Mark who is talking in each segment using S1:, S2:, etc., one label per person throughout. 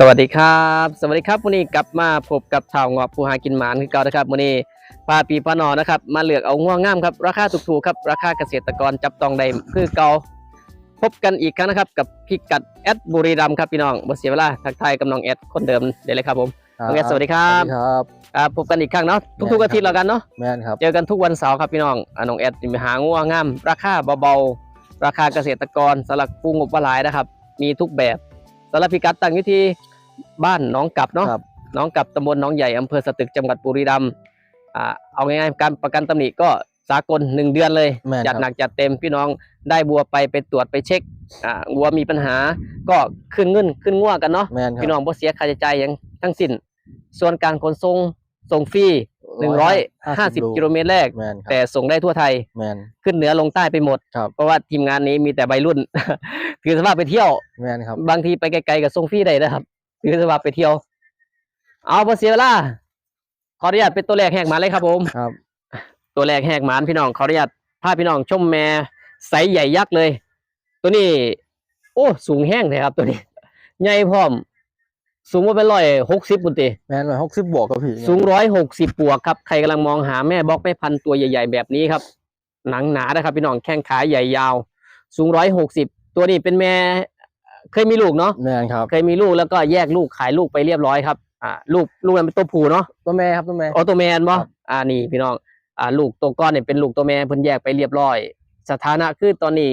S1: สวัสดีครับ สวัสดีครับวันนี้กลับมาพบกับชาวงอบผู้หากินหมานคือเก่านะครับวันนี้พาปีพานอนะครับ มาเลือกเอาง่วงงามครับ ราคาถูกๆครับ ราคาเกษตรกรจับต้องได้คือเก่าพบกันอีกครั้งนะครับ กับพิกัดแอดบุรีรัมย์ครับพี่น้องบ่เสียเวลาทักทายกับน้องแอดคนเดิมเดี๋ยวเลยครับผมน้องแอดสวัสดีครั
S2: ส
S1: บ
S2: วัสดีครับ
S1: ครับพบกันอีกครั้งเนาะทุกๆอาทิตย์แล้วกันเนาะ
S2: แมนครับ
S1: เจอกันทุกวันเสาร์ครับพี่น้องอะน้องแอดจะไปหาง่วงงาม ราคาเบาๆราคาเกษตรกรสำหรับผู้งบว่าหลายนะครับ มีทุกแบบสำหรับพิกัดตั้งอยู่ที่บ้านหน้องกลับเนาะ
S2: ครับ
S1: หน้องกลับตำบลหน้องใหญ่อำเภอสตึกจังหวัดบุรีรัมย์อ่าเอาง่ายๆการประกันตำหนิก็สากลหนึ่งเดือนเลย
S2: แม่น
S1: จัด
S2: ครับ
S1: หนักจัดเต็มพี่น้องได้บัวไปไปตรวจไปเช็คอ่าวัวมีปัญหาก็ขึ้นเงินขึ้นง่วกันเนาะ
S2: แมนครับ
S1: พี่น้องบ่เสียค่าใช้จ่ายหยังทั้งสิ้น ส่วนการขนส่ง ส่งฟรี150กิโลเมตรแรก
S2: แมนครับ
S1: แต่ส่งได้ทั่วไทย
S2: แมน
S1: ขึ้นเหนือลงใต้ไปหมด
S2: ครับ
S1: เพราะว่าทีมงานนี้มีแต่วัยรุ่น ถือสภาพไปเที่ยว
S2: แมนครับ
S1: บางทีไปไกลๆกับส่งฟรีได้นะครับถือสภาพไปเที่ยว เอาบ่เสียเวลาขออนุญาตเป็นตัวแรกแหกหมานเลยครับผม
S2: ครับ
S1: ตัวแรกแหกหมานพี่น้องขออนุญาตพาพี่น้องชมแม่ไซส์ใหญ่ยักษ์เลย ตัวนี้ โอ้ สูงแห้งเลยครับตัวนี้ ใหญ่พร้อม สูงว่าเป็นร้อยหกสิบปุนติ
S2: แมนร้อยหกสิบบวกครับพี่
S1: สูงร้อยหกสิบบวกครับใครกำลังมองหาแม่บล็อกแม่พันธุ์ตัวใหญ่ ๆ แบบนี้ครับ หนังหนานะครับพี่น้องแข้งขาใหญ่ยาว สูงร้อยหกสิบตัวนี้เป็นแม่เคยมีลูกเนาะ
S2: แมนครับ
S1: เคยมีลูกแล้วก็แยกลูกขายลูกไปเรียบร้อยครับอ่าลูกลูกนั้นเป็นตัวผู้เนาะ
S2: ตัวแม่ครับตัวแม่
S1: อ๋อตัวแมนบ่
S2: ครับ
S1: อ่านี่พี่น้องอ่าลูกตัวก้อนเนี่ยเป็นลูกตัวแม่เพิ่นแยกไปเรียบร้อย สถานะคือตอนนี้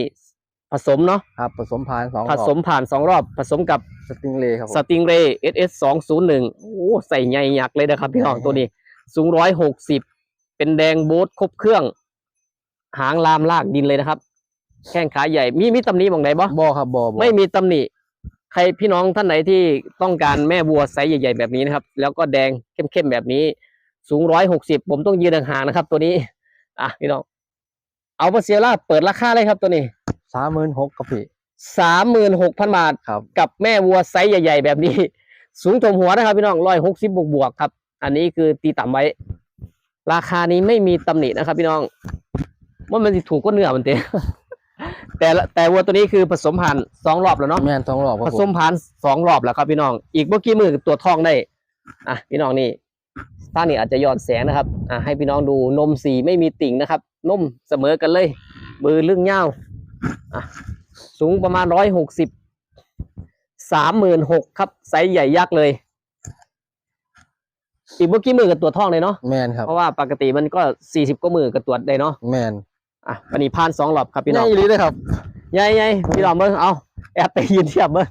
S1: ผสมเนาะ
S2: ครับผสมพานสอง
S1: ผสมผ่านสองรอบ ผสมกับ
S2: สติงเลย์ครับผม
S1: สติงเรย์ SS สองศูนย์หนึ่งโอ้ใส่ใหญ่ยักษ์เลยนะครับพี่น้อง
S2: ใหญ่
S1: ตัวนี้ สูงร้อยหกสิบเป็นแดงโบ๊ทครบเครื่อง หางลามลากดินเลยนะครับ แข้งขาใหญ่มีมีตำหนิบางใดบ่
S2: บอครับบอบอ
S1: ไม่มีตำหนิใครพี่น้องท่านไหนที่ต้องการแม่วัวไซส์ใหญ่ ๆ แบบนี้นะครับ แล้วก็แดงเข้มๆแบบนี้ สูงร้อยหกสิบผมต้องยืนห่างๆนะครับ ตัวนี้ อะพี่น้อง เอาเปอร์เซียร่าเปิดราคาเลยครับตัวนี้
S2: สามหมื่นหกครับพี่
S1: สามหมื่นหกพันบาท
S2: ครับ
S1: กับแม่วัวไซส์ใหญ่ ๆ แบบนี้ สูงถมหัวนะครับพี่น้องร้อยหกสิบบวกบวกๆครับ อันนี้คือตีต่ำไว้ ราคานี้ไม่มีตำหนินะครับ พี่น้องว่ามันสิถูกก็เนื้อมันเต้แต่ละแต่วัวตัวนี้คือผสมผ่านสองรอบแล้วเนาะ
S2: แมนสองรอบค
S1: ผ
S2: รับ
S1: ส
S2: ผม
S1: มผ่านสองรอบแล้วครับพี่น้อง อีกเมื่อกี้มือตัวจทองได้ อะพี่น้องนี่ท่างนี้อาจจะย้อนแสงนะครับ อะให้พี่น้องดูนมสีไม่มีติ่งนะครับ นมเสมอกันเลย มือลึ่งเง่าวอะ สูงประมาณร้อยหกสิบสามหมื่นหกครับไซส์ใหญ่ยักษ์เลยอีกเมื่อกี้มือกับตัวจทองเลยเนาะ
S2: แมนครับ
S1: เพราะว่าปกติมันก็สี่สิบก็มือกับตัวจได้เนาะ
S2: แมน
S1: อะวันนี้ผ่านสองรอบครับพี่น้อง
S2: นี่ลีเลยครับ
S1: ใหญ่ใหญ่พี่น้องเบิ้งเอาแอดไปยืนเทียบเบิ้ง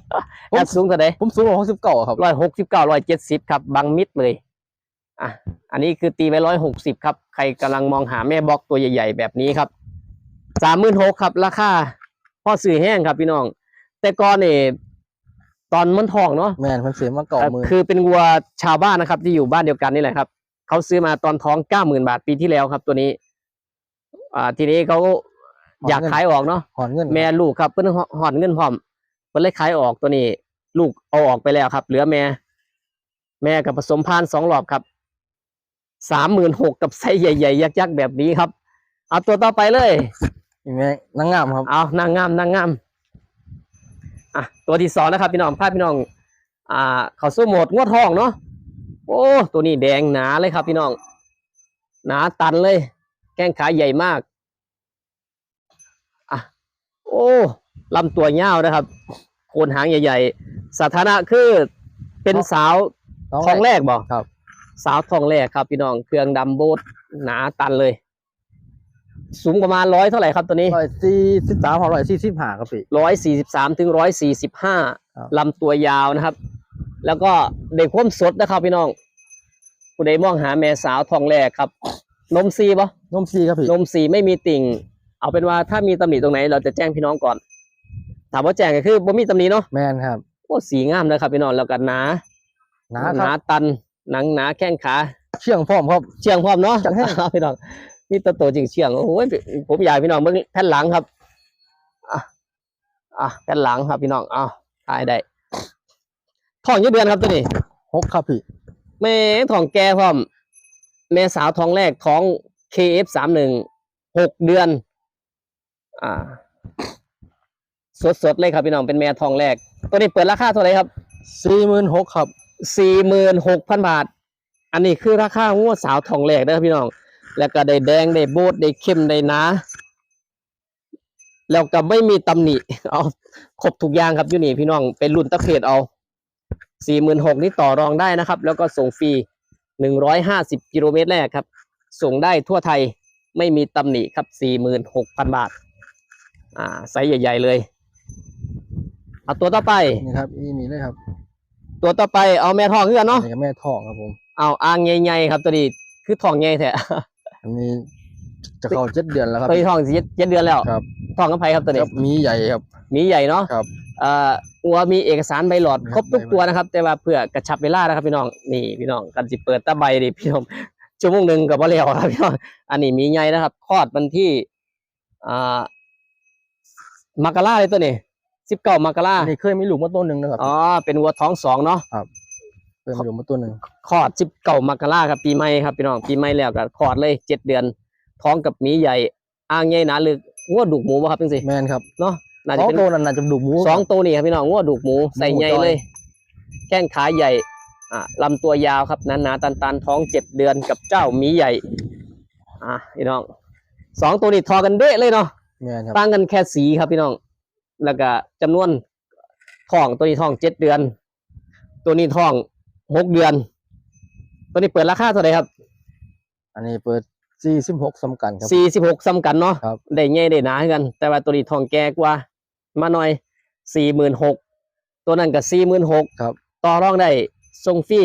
S1: แอดสูงเท่าไหร่
S2: ผมสูงร้อยหกสิบเก้าครับ
S1: ร้อยหกสิบเก้าร้อยเจ็ดสิบครับบังมิดเลยอะอันนี้คือตีไว้ร้อยหกสิบครับ ใครกำลังมองหาแม่บล็อกตัวใหญ่ ๆ แบบนี้ครับ สามหมื่นหกครับ ราคาพ่อสื่อแห้งครับพี่น้อง แต่ก่อนเนี่ยตอนมันทองเนาะ
S2: แมนมันเสียมาเก่า
S1: เอ่อ
S2: มือ
S1: คือเป็นวัวชาวบ้านนะครับ ที่อยู่บ้านเดียวกันนี่แหละครับเขาซื้อมาตอนท้องเก้าหมื่นบาทปีที่แล้วครับ ตัวนี้ อ่า ทีนี้เขาอยากขายออกเนาะ
S2: หอนเงิน
S1: แม่ลูกครับเพิ่นหอดเงินพร้อมเพิ่นเลยขายออกตัวนี้ ลูกเอาออกไปแล้วครับ เหลือแม่ แม่กับผสมพานสองรอบครับสามหมื่นหกกับไซส์ใหญ่ๆยักษ์ๆแบบนี้ครับเอาตัวต่อไปเลย
S2: นี่แม่นางงามครับ
S1: เอานางงามนางงามอะตัวที่สองนะครับ พี่น้องพาพี่น้อง อ่า เขาสู้โหมดงวดทองเนาะโอ้ตัวนี้แดงหนาเลยครับพี่น้อง หนาตันเลยแข้งขาใหญ่มากอะโอ้ลำตัวยาวนะครับโคนหางใหญ่ ๆ สถานะคือเป็นสาวทองแรกบอก
S2: ครับ
S1: สาวทองแรกครับ พี่น้องเครื่องดำโบดหนาตันเลย สูงประมาณร้อยเท่าไหร่ครับตัวนี้
S2: ร้อยสี่สิบสามร้อยสี่สิบห้าครับพี่
S1: ร้อยสี่สิบสามถึงร้อยสี่สิบห้า
S2: ครับ
S1: ลำตัวยาวนะครับ แล้วก็เด็กความสดนะครับพี่น้องผู้ใดมองหาแม่สาวทองแรกครับ นมซีปะ
S2: นมซีครับพี่
S1: นมสีไม่มีติ่ง เอาเป็นว่าถ้ามีตำหนิตรงไหน เราจะแจ้งพี่น้องก่อน ถามว่าแจ้งก็คือบ่มีตำหนิเนาะ
S2: แมนครับ
S1: โอ้สีงามนะครับพี่น้องแล้วก็หนา
S2: หนา
S1: ห
S2: ครั
S1: นา
S2: บ
S1: ตันหนังหนาแข้งขา
S2: เชื่องพร้อมครับ
S1: เชียงพร้อมเนาะ
S2: จังให้
S1: พี่น้อง มีตัวโตจริงเชียงโอ้โหผมอยากให้พี่น้องเบิ่งแผ่นหลังครับอะอะแผ่นหลังครับพี่น้องเอาถ่ายได้ท้องยี่เดือนครับตัวนี้
S2: หกครับพี่
S1: แม่ท้องแก่พร้อมแม่สาวท้องแรกท้อง KF สามหนึ่งหกเดือน อ่า สดๆเลยครับพี่น้องเป็นแม่ท้องแรก ตัวนี้เปิดราคาเท่าไหร่ครับ
S2: สี่หมื่นหกครับ
S1: สี่หมื่นหกพันบาท อันนี้คือราคางัวสาวทองแหลกนะครับพี่น้อง แล้วก็ได้แดงได้โบดได้เข้มได้หนาแล้วก็ไม่มีตำหนิเอาครบทุกอย่างครับอยู่นี่พี่น้องเป็นรุ่นตะเพดเอาสี่หมื่นหกนี่ต่อรองได้นะครับ แล้วก็ส่งฟรีหนึ่งร้อยห้าสิบกิโลเมตรแรกครับ ส่งได้ทั่วไทยไม่มีตำหนิครับสี่หมื่นหกพันบาท อ่าไซส์ใหญ่ ๆ เลยเอาตัวต่อไป
S2: นี่ครับอีนี่เลยครับ
S1: ตัวต่อไปเอาแม่ทองเพื่อน
S2: อัน
S1: เนาะ
S2: นี้ก็แม่ทองครับผม
S1: เอาอ่างใหญ่ๆครับตัวนี้คือทองใหญ่แท้
S2: อันนี้จะเข้าเจ็ดเดือนแล้วครับ
S1: ตัวนี้ทองสิเจ็ดเจ็ดเดือนแล้ว
S2: ครับ
S1: ทองกับไผครับตัว
S2: ค
S1: นี้
S2: รับมีใหญ่ครับ
S1: หมีใหญ่เนาะ
S2: ครับ
S1: เอ่ออัวมีเอกสารใบหลอด
S2: ครับ
S1: ครบทุก
S2: ใบ
S1: ตัวนะครับ แต่ว่าเพื่อกระชับเวลานะครับพี่น้องนี่พี่น้องกันสิเปิดตาใบดิพี่น้องชั่วโมงหนึ่งกับบ่แล้วครับพี่น้องอันนี้หมีใหญ่นะครับคลอดวันที่อ่ามกราเลยตัวนี้สิบเก้ามกรา
S2: อันนี้เคยมีลูกมาตัวหนึ่งนะครับ
S1: อ๋อเป็นวัวท้องสองเนาะ
S2: เคยมีลูกมาตัวหนึ่ง
S1: คลอดสิบเก้ามกราครับ ปีใหม่ครับพี่น้องปีใหม่แล้วก็คลอดเลยเจ็ดเดือน ท้องกับหมีใหญ่อ่างใหญ่หนาลึกงวดดุกหมูบ่ครับจังซี่
S2: แมนครับ
S1: เนาะน่า
S2: ส
S1: จะ
S2: อง
S1: เป็น
S2: ตัวนั้นน่าจะดูกหมู
S1: สองตัวนี่ครับพี่น้องงวดดุกหมูใส่ใหญ่
S2: หมูจอย
S1: เลย แข้งขาใหญ่อ่าลำตัวยาวครับหนาหนาๆตันตันๆท้องเจ็ดเดือนกับเจ้าหมีใหญ่ อ่าพี่น้องสองตัวนี้ทอกันเด้เลยเนาะ
S2: แมนครับ
S1: ต่างกันแค่สีครับพี่น้อง แล้วก็จำนวนท้องตัวนี้ท้องเจ็ดเดือน ตัวนี้ท้อง หกเดือน ตัวนี้เปิดราคาเท่าไหร่ครับ
S2: อันนี้เปิดสี่สิบหกสำคัญครับ
S1: สี่สิบหกซ้ำกันเนาะ
S2: ครับ
S1: ได้ใหญ่ได้หนาคือกัน แต่ว่าตัวนี้ท้องแก่กว่า มาหน่อยสี่หมื่นหกตัวนั้นก็สี่หมื่นหก
S2: ครับ
S1: ต่อรองได้ส่งฟรี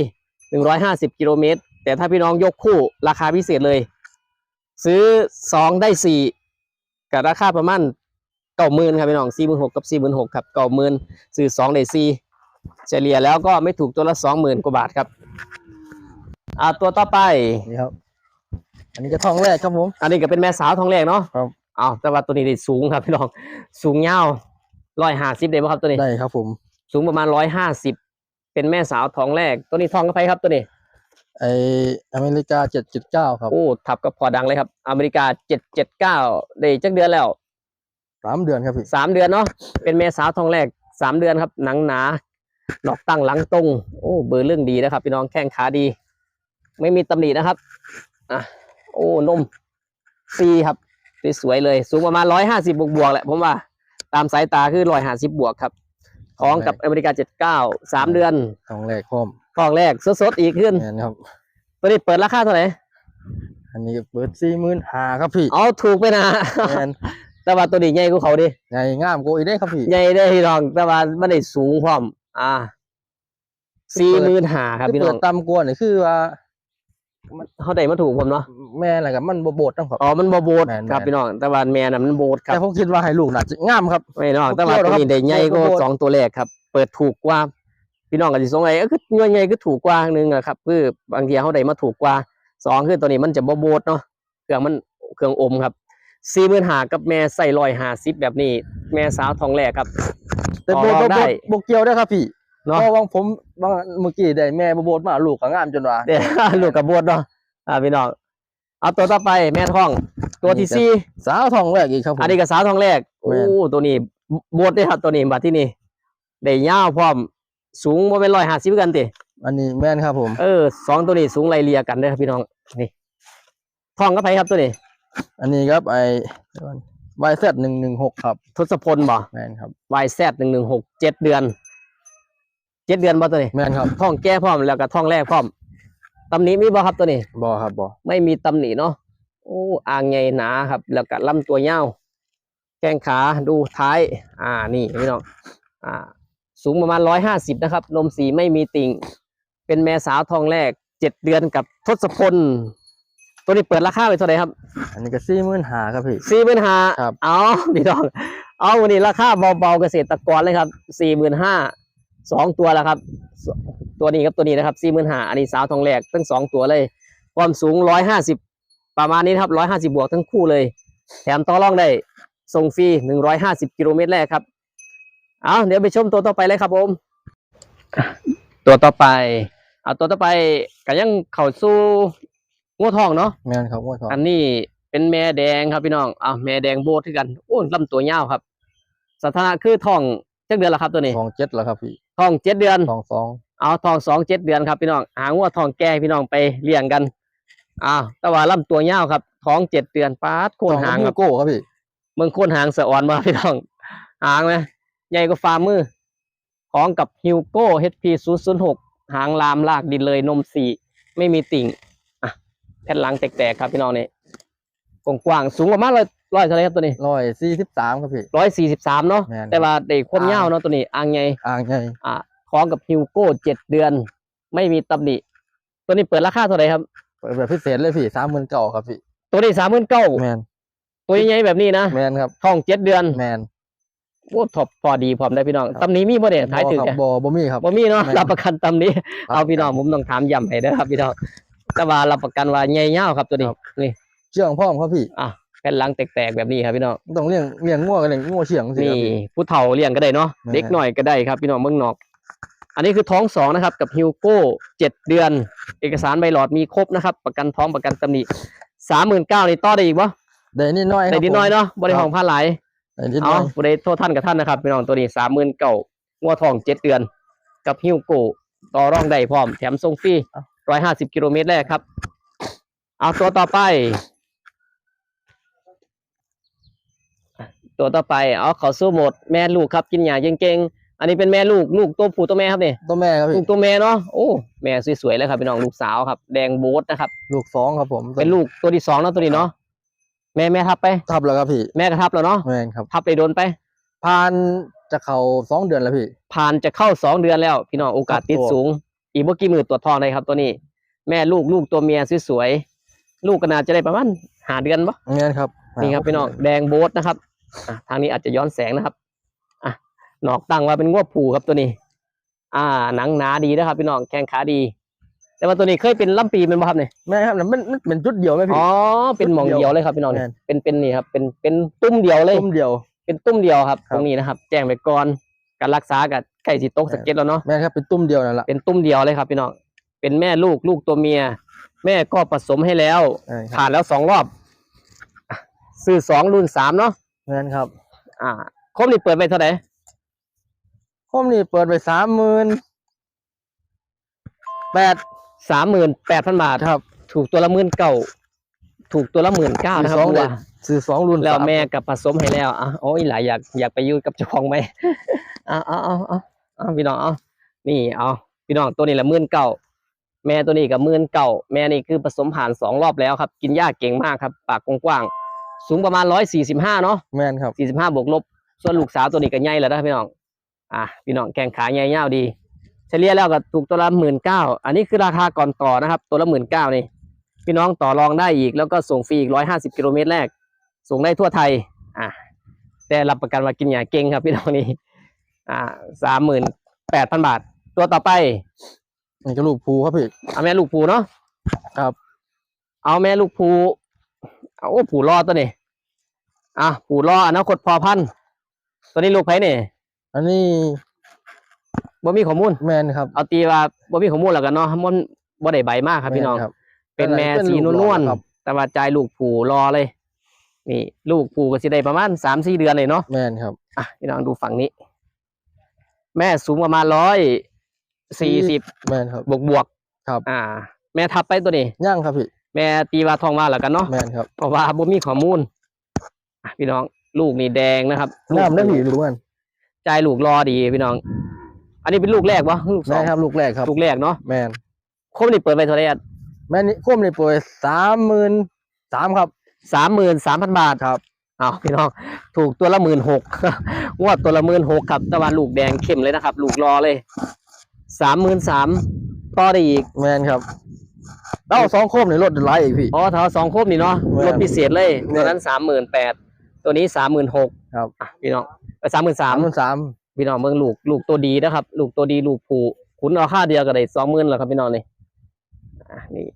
S1: หนึ่งร้อยห้าสิบกิโลเมตร แต่ถ้าพี่น้องยกคู่ราคาพิเศษเลย ซื้อสองได้สี่กับราคาประมาณเก้าหมื่นครับพี่น้องสี่หมื่นหกกับสี่หมื่นหกครับเก้าหมื่นซื้อสองได้สี่ เฉลี่ยแล้วก็ไม่ถูกตัวละสองหมื่นกว่าบาทครับ อ่าตัวต่อไป
S2: นี่ครับ อันนี้จะทองแรกครับผม
S1: อันนี้ก็เป็นแม่สาวทองแรกเนาะ
S2: ครับ
S1: อ้าวแต่ว่าตัวนี้ได้สูงครับพี่น้องสูงยาวร้อยห้าสิบได้ป่ะครับตัวนี้
S2: ได้ครับผม
S1: สูงประมาณร้อยห้าสิบเป็นแม่สาวทองแรก ตัวนี้ทองกับไปครับตัวนี้
S2: ไออเมริกาเจ็ดจุดเก้าครับ
S1: โอ้ทับกับพอดังเลยครับ อเมริกาเจ็ดเจ็ดเก้าได้จักเดือนแล้ว
S2: สามเดือนครับพี่
S1: สามเดือนเนาะเป็นแม่สาวทองแรกสามเดือนครับหนังหนา หนอกตั้งหลังตรง โอ้เบอร์เรื่องดีนะครับ พี่น้องแข้งขาดี ไม่มีตำหนินะครับอะโอ้นมซีครับสวยๆเลย สูงประมาณร้อยห้าสิบบวกๆแหละผมว่าตามสายตาคือร้อยห้าสิบบวกครับท้องกับอเมริกาเจ็ดเก้าสามเดือน
S2: ทองแรกพร้อม
S1: ท้องแรกสดๆอีกขึ้น
S2: แมนครับ
S1: ตัวนี้เปิดราคาเท่าไหร่
S2: อันนี้เปิดสี่หมื่นห้าครับพี่
S1: เอาถูกไปนะ
S2: แมน
S1: แต่ว่าตัวนี้ใหญ่กว่าเขาดิ
S2: ใหญ่งามโกอีได้ครับพี่
S1: ใหญ่ได้พี่น้องแต่ว่าไม่ได้สูงพร้อม อ่าสี่หมื่นห้าครับพี่น้
S2: เปิ
S1: อ
S2: ด
S1: ง
S2: ต่ำกว่านี่คือว่า
S1: เขาได้มาถูกผมเนาะ
S2: แม่อะไรกับมันบ่โบดต้องครับ
S1: อ๋อมันบโบด
S2: แม่น
S1: ครับ
S2: แม่น
S1: พี่น้องแต่ว่าแม่น่ะมันโบดครับ
S2: แต่ผมคิดว่าให้ลูกน่าจะงามครับ
S1: ไม่น้อง
S2: บ่
S1: แต่ว่า
S2: เกี่ยวหร
S1: ตั
S2: อก
S1: วนี้ได้ใหญ่กว่า
S2: บ่โบด
S1: สองตัวแรกครับ เปิดถูกกว่า พี่น้องก็สิสงสัยเอ้ยคือเงินใหญ่ก็ถูกกว่าหนึงอะครับคือบางทีเขาได้มาถูกกว่าสองคือตัวนี้มันจะบ่โบดเนาะเครื่องมันเครื่องอมครับสี่หมื่นหากับแม่ใส่รอยหาซิปแบบนี้ แม่สาวทองแรกครับ
S2: แต่
S1: ต่อ
S2: โบด
S1: รอง
S2: บ่
S1: ได้
S2: โบดบ่เกี่ยวได้อครับพี่
S1: เนาะ
S2: เพราะว่าผมบางเมื่อกี้ได้แม่บ่โบดมาลูกก็งามจนว่า
S1: เดี๋ยวลูกกับโบดเนาะอ่าพี่น้องเอาตัวต่อไปแม่ทอง ตัวที่
S2: นี่จะ
S1: สี่
S2: สาวทองแรกอีกครับผม
S1: อันนี้กับสาวทองแรกโอ้
S2: แม่น
S1: ตัวนี้โบดได้ครับตัวนี้บัดที่นี่ได้ยาวพร้อมสูงบ่เป็นร้อยห้าสิบกันติ
S2: อันนี้แม่นครับผม
S1: เออสองตัวนี้สูงไล่เลียกันเด้อครับพี่น้องนี่ทองกับไปครับตัวนี้
S2: อันนี้ครับไอวา ยเซตหนึ่งหนึ่งหกครับ
S1: ทศพลบ่
S2: แม่นครับ
S1: YZ หนึ่งหนึ่งหกเจ็ดเดือนเจ็ดเดือนบ่ตัวนี้
S2: แม่นครับ
S1: ท้องแก้พร้อมแล้วก็ท้องแรกพร้อมตำหนิมีบ่ครับตัวนี้
S2: บอครับบอ
S1: ไม่มีตำหนิเนาะโอ้อ่างใหญ่หนาครับ แล้วก็ลำตัวยาวแข้งขาดูท้าย อ่านี่พี่น้องอ่า สูงประมาณร้อยห้าสิบนะครับ นมสีไม่มีติ่ง เป็นแม่สาวทองแรกเจ็ดเดือนกับทศพล ตัวนี้เปิดราคาไปเท่าไหร่ครับ
S2: อันนี้ก็สี่หมื่นหาครับพี่
S1: สี่หมื่นห้า
S2: ครับ
S1: เอาพี่น้อง เอาวันนี้ราคาเบาๆเกษตรกรเลยครับสี่หมื่นห้าสองตัวแล้วครับสตัวนี้ครับตัวนี้นะครับสี่หมื่นห้าอันนี้สาวทองแรกทั้งสองตัวเลย ความสูงร้อยห้าสิบประมาณนี้นะครับร้อยห้าสิบวกทั้งคู่เลย แถมต่อรองได้ส่งฟรีหนึ่งร้อยห้าสิบกิโลเมตรแรกครับ เอาเดี๋ยวไปชมตัวต่อไปเลยครับผม ตัวต่อไปเอาตัวต่อไปก็ยังเข้าสู่ งัวทองเนาะ
S2: แม่นครับว่าทอง
S1: อันนี้เป็นแม่แดงครับพี่น้องอ่าแม่แดงโบดที่กันโอ้ลำตัวยาวครับ สถานะคือทองจักเดือนละครับตัวนี้
S2: ทองเจ็ดแล้วครับพี่
S1: ทองเจ็ดเดือน
S2: ทองสอง
S1: เอาทองสองเจ็ดเดือนครับพี่น้องหางัวทองแก่ให้พี่น้องไปเลี้ยงกันอ้าวแต่ว่าลำตัวยาวครับท้องเจ็ดเดือนปาดโคนหาง
S2: ทอ
S1: ครับ
S2: โก้ครับพี่
S1: เมืองโคนหางสะอ่อนมาพี่น้องหางไหมใหญ่กว่าฝ่ามือของกับฮิวโก้ HP 0 0 6หางลามลากดินเลยนมสีไม่มีติ่งอะแผ่นหลังแตกๆครับพี่น้องนี่กว้างๆสูงประมาณร้อยร้อยเท่าไหรครับตัวนี้
S2: ร้อยสี่สิบสามครับพี่
S1: ร้อยสี่สิบสามเนาะ
S2: แม่น
S1: แต่ว่าเด็กความยาวเนาะตัวนี้อ่างไง
S2: อ่างใหญ่
S1: อ่าคล้องกับฮิวโก้เจ็ดเดือน ไม่มีตำหนิตัวนี้เปิดราคาเท่าไหร่ครับ
S2: เปิดแบบพิเศษเลยพี่สามหมื่นเก้าครับพี่
S1: ตัวนี้สามหมื่นเก้า
S2: แมน
S1: ตัวใหญ่ๆแบบนี้นะ
S2: แมนครับ
S1: ท้องเจ็ดเดือน
S2: แมน
S1: โอ้ท็อปพอดีพร้อมได้พี่น้อง
S2: ครับ
S1: ตำหนี้มีบ่เนี่ยท้ายถึง
S2: บ่ค
S1: จ้ะ
S2: รับบ่บ่มีครับ
S1: บ่มีเนาะ
S2: แม่น
S1: รับประกันตำหนี้
S2: ครับ
S1: เอาพี่น้องผมต้องถามย้ำให้เด้อครับพี่น้อง แต่ว่ารับประกันว่าใหญ่ยาวครับตัวนี้
S2: ครับ
S1: นี่
S2: เชื่องพ่อมครับพี่
S1: อะแผ่นหลังแตกๆแบบนี้ครับพี่น้อง
S2: ต้องเลี้ยงเลี้ยงงัวกันเลี้ยงงัวเชื่องสิ
S1: นี่
S2: ครับพี่
S1: ผู้เฒ่าเลี้ยงก็ได้เนาะ
S2: แม่น
S1: เด็กหน่อยก็ได้ครับพี่น้องเมืองนอก อันนี้คือท้องสองนะครับ กับฮิวโก้เจ็ดเดือน เอกสารใบหลอดมีครบนะครับ ประกันท้องประกันตำหนิสามหมื่นเก้านี่ต่อได้อีกวะ
S2: ได้นิดหน้อยครับ
S1: ได้นิดน้อย
S2: ผม
S1: เนาะบริหองผ้าหลาย
S2: ได้นิดห
S1: เอา
S2: น้อย
S1: บริโทษท่านกับท่านนะครับพี่น้องตัวนี้สามหมื่นเก้างัวทองเจ็ดเดือน กับฮิวโก้ต่อรองได้พร้อมแถมส่งฟรี ร้อยห้าสิบกิโลเมตรแรกครับ เอาตัวต่อไป ตัวต่อไป เอาเขาสู้หมดแม่ลูกครับ กินหยาเก่งๆอันนี้เป็นแม่ลูกลูกตัวผู้ตัวแม่ครับเนี่ย
S2: ตัวแม่ครับ
S1: ลู
S2: พี่
S1: กตัวแม่เนาะโอ้แม่สวยๆเลยครับพี่น้องลูกสาวครับ แดงโบ๊ทนะครับ
S2: ลูกสองครับผม
S1: เป็นลูกตัวที่สองเนาะตัวนี้เนาะแม่แม่ทับไป
S2: ทับแล้วครับพี่
S1: แม่กระทับแล้วเนาะ
S2: แมนครับ
S1: ทับไปโดนไป
S2: พานจะเข้าสองเดือนแล้วพี่
S1: ผ่านจะเข้าสองเดือนแล้ว พี่น้องโอกาสติด
S2: ครับผม
S1: สูง อีกเมื่อกี้มือตรวจทองเลยครับตัวนี้ แม่ลูกลูกตัวเมียสวยๆลูกก็น่าจะได้ประมาณหาเดือนปะ
S2: แมนครับ
S1: นี่ครับพี่น้องแดงโบ๊ทนะครับอะทางนี้อาจจะย้อนแสงนะครับอะหนอกตั้งว่าเป็นงวผูครับตัวนี้ อ่า หนังหนาดีนะครับ พี่น้องแข้งขาดี แต่ว่าตัวนี้เคยเป็นล่ำปีเป็นบ่ครับเนี่ย
S2: แม่นครับมันมันเป็นจุดเดียวไหมพี่
S1: อ๋อเป็นหมองเดียวเลยครับพี่น้องเนี่ย
S2: แม่น
S1: เป็นเป็นนี่ครับเป็นเป็นตุ้มเดียวเลย
S2: ตุ้มเดียว
S1: เป็นตุ้มเดียวครับ
S2: ครับ
S1: ตรงนี้นะครับ แจ้งไปก่อน การรักษากับไก่สิตกสะเก็ตแล้วเนาะ
S2: แม่นครับเป็นตุ้มเดียวนั่นแหละ
S1: เป็นตุ้มเดียวเลยครับพี่น้องเป็นแม่ลูกลูกตัวเมีย แม่ก็ผสมให้แล้ว
S2: แม่นครับ
S1: ผ่านแล้วสองรอบอะซื้อสองรุ่นสามเนาะ
S2: แม่นครับ
S1: อ่าครบนี่เปิดไปเท่าไหร่
S2: ผมนี่เปิดไปสามหมื่นแปด
S1: สามหมื่นแปดพันบาท
S2: ครับ
S1: ถูกตัวละหมื่นเก้าถูกตัวละหมื่นเก้านะครับ
S2: สอง
S1: บั
S2: เดื
S1: ว
S2: อนซื้อสองรุ่น
S1: แล้ว
S2: สา
S1: แม่กับผสมให้แล้วอะโอ้ยหลายอยากอยากไปอยู่กับเจ้าของไหม เอาเอาเอาเอาเอาพี่น้องเอานี่เอาพี่น้องตัวนี้แหละหมื่นเก้าแม่ตัวนี้กับหมื่นเก้าแม่นี่คือผสมผ่านสองรอบแล้วครับ กินหญ้าเก่งมากครับ ปากกว้างๆสูงประมาณร้อยสี่สิบห้าเนาะ
S2: แม่นครับ
S1: สี่สิบห้าบวกลบ ส่วนลูกสาวตัวนี้ก็ใหญ่แล้วนะพี่น้อง อะพี่น้องแกงขาใหญ่ยาวดี เฉลี่ยแล้วก็ถูกตัวละหมื่นเก้าอันนี้คือราคาก่อนต่อนะครับ ตัวละหมื่นเก้านี่ พี่น้องต่อรองได้อีกแล้วก็ส่งฟรีอีกร้อยห้าสิบกิโลเมตรแรก ส่งได้ทั่วไทย อะแต่รับประกันว่ากินอย่างเก่งครับพี่น้องนี่ อ่าสามหมื่นแปดพันบาท ตัวต่อไป
S2: นี่ก็ลูกภูครับพี่
S1: เอาแม่ลูกผูเนาะ
S2: ครับ
S1: เอาแม่ลูกผูเอาโอ้ผูรอดตัวนี้อะผูรออนาคตพอพันธุ์ตัวนี้ลูกไผ่เนี่ย
S2: อันนี้
S1: บ่มีข้อมูล
S2: แม่นครับ
S1: เอาตีว่าบ่มีข้อมูลแล้วกันเนาะมันบ่ได้ใบมากครับพี่น้อง
S2: แม่ครับ
S1: เป็นแม่
S2: เป็น
S1: สี
S2: ลูก
S1: นวล
S2: หล่อครับ
S1: ๆแต่ว่าจ่ายลูกผูรอเลยนี่ลูกผูก็สิได้ประมาณ3-4เดือนเลยเนาะ
S2: แม่นครับ
S1: อะพี่น้องดูฝั่งนี้ แม่สูงประมาณร้อยสี่สิบ
S2: แม่นครับ
S1: บวกบวกๆ
S2: ครับ
S1: อ่า แม่ทับไปตัวนี้
S2: ย่างครับพี่
S1: แม่ตีว่าทองมาแล้วกันเนาะ
S2: แม่นครับ
S1: เพราะว่าบ่มีข้อมูลอะพี่น้องลูกนี่แดงนะครับลูก
S2: น้ำได้ผีรู้กัน
S1: จ่ายลูกรอดีพี่น้อง อันนี้เป็นลูกแรกวะลูกส
S2: แม่
S1: อง
S2: ครับลูกแรกครับ
S1: ลูกแรกเนาะ
S2: แม่น
S1: คมนี่เปิดไปเท่าไหร่อะ
S2: แม่นี่คุ้มนี่ป่วยสามหมื่นสามครับ
S1: สามหมื่นสามพันบาท
S2: ครับ
S1: เอาพี่น้องถูกตัวละหมื่นหกงวดตัวละหมื่นหกครับแต่ว่าลูกแดงเข้มเลยนะครับ ลูกรอเลยสามหมื่นสามต่อได้อีก
S2: แม่นครับแล้วเอาสองโคมนี่ลดไลายอีกพี่
S1: อ๋อถ้าเอาสองครบนี่เนาะ
S2: แม่น
S1: ลดพิเศษเลย
S2: แม่น
S1: ตัวนั้นสามหมื่นแปดตัวนี้สามหมื่นหก
S2: ครับ
S1: พี่น้องไปสามหมื่นสา
S2: สามมหมื่นสาม
S1: พี่น้องเบิ่งลูกลูกตัวดีนะครับ ลูกตัวดีลูกผูขุนเอาค่าเดียวก็ได้สองหมื่นแล้วครับพี่น้องนี่อะนี่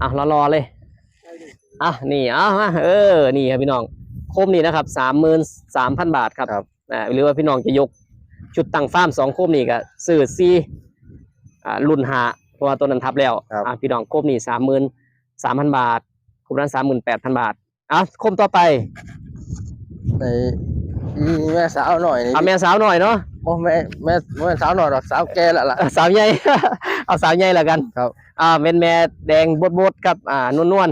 S1: อะรอรอเลยอะนี่อะมาเออนี่ครับพี่น้อง คมนี่นะครับสามหมื่นสามพันบาทครับ
S2: ครับ
S1: อ่าหรือว่าพี่น้องจะยกชุดตั้งฟาร์มสองโคมนี่ก็ซื้อซีอ่ารุ่นหาเพราะว่าตัวนั้นทับแล้ว
S2: ครับ
S1: อ่าพี่น้องโคมนี่สามหมื่นสามพันบาทโคมนั้นสามหมื่นแปดพันบาทอะโคมต่อไป
S2: ในอีแม่สาวหน่อยนี่
S1: เอาแม่สาวหน่อยเนาะ
S2: โอ้แม่แม่แม่สาวหน่อยหรอกสาวแก่และล่ะ
S1: เออสาวใหญ่ เอาสาวใหญ่ละกัน
S2: ครับ
S1: อ่าเป็นแม่แดงบดๆครับ อ่านวล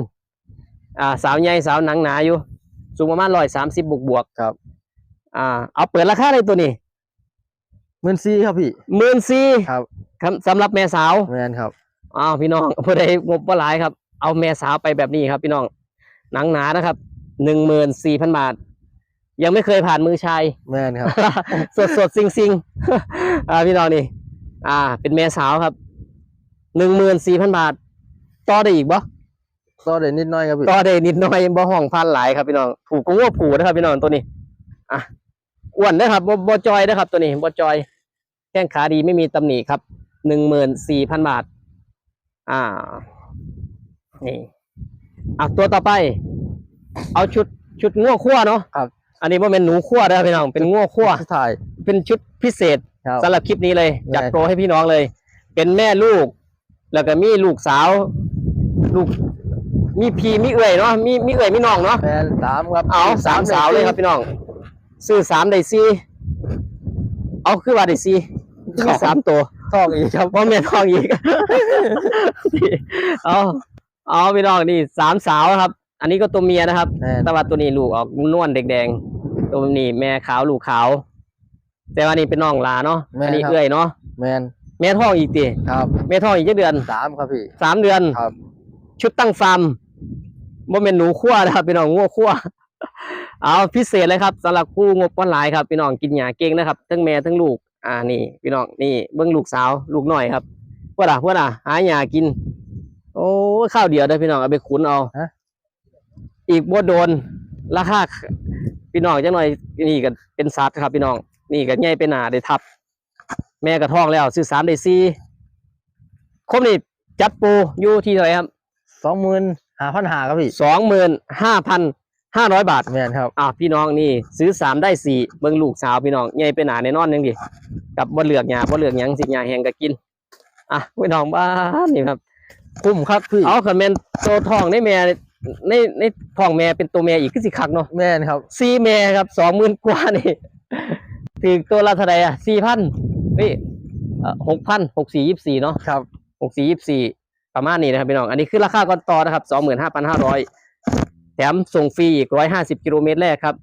S1: ๆอ่า สาวใหญ่สาวหนังหนาอยู่ สูงประมาณร้อยสามสิบบวกบวกๆ
S2: ครับ
S1: อ่า เอาเปิดราคาเลยตัวนี้
S2: หมื่นสี่ครับพี่
S1: หมื่นสี่
S2: ครับ
S1: ครับสำหรับแม่สาว
S2: แมนครับ
S1: อ้าวพี่น้องผู้ใดงบว่าหลายครับ เอาแม่สาวไปแบบนี้ครับ พี่น้องหนังหนานะครับหนึ่งหมื่นสี่พันบาท ยังไม่เคยผ่านมือชาย
S2: แมนครับ
S1: สดสดๆซิงซิงๆอ่าพี่น้องนี่อ่า เป็นแม่สาวครับหนึ่งหมื่นสี่พันบาท ต่อได้อีกบ่
S2: ต่อได้นิดหน้อยครับพี่
S1: ต่อได้นิดหน่อยบ่ห้องพันหลายครับพี่น้องผูกก็ว่าผูนะครับพี่น้องตัวนี้อะอ้วนนะครับบ่บ่จอยนะครับ ตัวนี้บ่จอยแข้งขาดีไม่มีตำหนิครับหนึ่งหมื่นสี่พันบาท อ่านี่อะตัวต่อไป เอาชุดชุดง่วขั้วเนาะ
S2: ครับ
S1: อันนี้ว่าเป็นหนูขั้วนะครับพี่น้องเป็นง่วขั้ว
S2: สุดท้าย
S1: เป็นชุดพิเศษ
S2: ครับ
S1: สำหรับคลิปนี้เลยจัด
S2: ได้
S1: โปรให้พี่น้องเลย เป็นแม่ลูก แล้วก็มีลูกสาว ลูก มีพี่มีเอื่อยเนาะมีมีเอื่อยมีน้องเนาะ
S2: แมนสามครับ
S1: เอาสามสาวเลยครับพี่น้องซื้อสามได้สี่เอาคือว่าได้สี่มีสามตัว
S2: ทองอีกครับ
S1: ว่าเมียทองอีกเอาเอาพี่น้องนี่สามสาวครับ อันนี้ก็ตัวเมียนะครับ
S2: แมน
S1: แต่ว่าตัวนี้ลูกออกนวลแดงๆตัวนี้แม่ขาวลูกขาว แต่ว่านี่เป็นน้องหลาเนาะอันนี้เอื้อยเนาะ
S2: แมน
S1: แม่ท้องอีกตี
S2: ครับ
S1: แม่ท้องอีกเจ็ดเดือน
S2: สามครับพี่
S1: สามเดือน
S2: ครับ
S1: ชุดตั้งฟาร์ม บ่เป็นหนูขั้วนะครับพี่น้องงัวขั้วเอาพิเศษเลยครับสำหรับคู่งบก้อนหลายครับพี่น้องกินหยาเก่งนะครับทั้งแม่ทั้งลูกอ่านี่ พี่น้องนี่เบิ้งลูกสาวลูกหน่อยครับพวกอะพวกอะหาหยากิน โอ้ยข้าวเดียวได้อพี่น้องเอาไปขุนเอา
S2: ฮะ
S1: อีกบ่โดนราคาพี่น้องจังหน่อยนี่ก็เป็นสัตว์ครับ พี่น้อง นี่ก็ใหญ่เป็นหนาได้ทับ แม่กระท้องแล้วซื้อสามได้สี่ครบนี่จัดปูอยู่ที่เท่าไหร่ครับ
S2: สองหมื่น ห้าพันหาครับพี่
S1: สองหมื่นห้าพันห้าร้อยบาท
S2: แมนครับ
S1: อะพี่น้องนี่ซื้อสามได้สี่เบิ่งลูกสาวพี่น้องใหญ่เป็นหนาแน่นอนหนึงดิกับบ่เหลือกหยาบ่เหลือกหยังสิหยาแหงก็กิน อะพี่น้องบ้านนี่ครับ
S2: คุ้มครับพี่
S1: เอาคันแม่นตัวทองในแม่ในในท้องแม่เป็นตัวแม่อีกคือสิคักเนาะ
S2: แมนครับ
S1: สี่แม่ครับสองหมื่นกว่านี่ถึงตัวละเท่าไหร่อะสี่พันนี่หกพันหกสี่ยี่สี่เนาะ
S2: ครับ
S1: หกสี่ยี่สี่ ประมาณนี้นะครับพี่น้อง อันนี้คือราคาก่อนต่อนะครับสองหมื่นห้าพันห้าร้อยแถมส่งฟรีอีกร้อยห้าสิบกิโลเมตรแรกครับ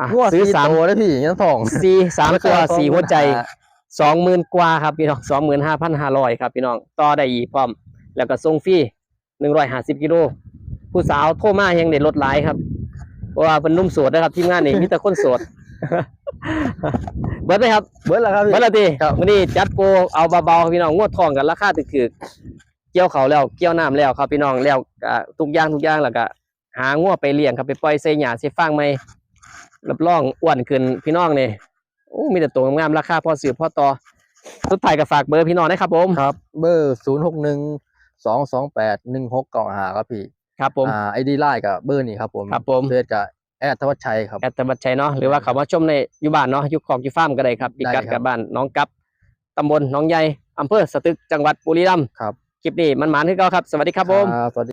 S1: อะ
S2: หัว
S1: ซื้อ
S2: สี่
S1: สาม
S2: โตแล้วพี่ยังทอง
S1: สี่สามตัว
S2: ราคา
S1: สี่หัวใจ
S2: 25,000
S1: สองหมื่นกว่าครับพี่น้องสองหมื่นห้าพันห้าร้อยครับพี่น้องต่อได้อีกพร้อม แล้วก็ส่งฟรีหนึ่งร้อยห้าสิบกิโลผู้สาวโทรมายังได้ลดหลายครับเพราะว่าเป็นหนุ่มโสดนะครับทีมงานนี่มีแต่คนโสด เบิร์ดไหมครับ
S2: เบิร์ดแล้วครับพี่
S1: เมื่อไรตี
S2: ครับ
S1: วันนี้จัดโปรเอาเบาๆพี่น้องงวดทองกันราคาถึกๆเกี่ยวเขาแล้วเกี่ยวน้ำแล้วครับพี่น้องแล้วก็ทุกอย่างทุกอย่างแล้วก็หางวดไปเลี้ยงครับไปปล่อยเสียหยาเสียฟางไหมรับรองอ้วนขึ้นพี่น้องเนี่ยโอ้มีแต่ตัวงามๆราคาพอสืบพอต่อสุดท้ายก็ฝากเบอร์พี่น้องนะครับผม
S2: ครับ เบอร์ศูนย์หกหนึ่งสองสองแปดหนึ่งหกเก้าห้าครับพี่
S1: ครับผม
S2: อ่าไอดีไลน์กับเบอร์นี่ครับผม
S1: ครับผม
S2: เฟซกับ แอดธวัชชัยครับ
S1: แอดตบัดชัยเนาะหรือว่าเขามาชมในอยู่บ้านเนาะอยู่ขอบอยู่ฟาร์มก็ได้ครับพิกัด
S2: ได้ครับ
S1: กับบ้านน้องกับตำบลหน้องใหญ่อำเภอสตึกจังหวัดบุรีรัมย์
S2: ครับ
S1: คลิปนี้มันหมานที่เก่าครับ สวัสดีครับผม
S2: ครับสวัสดี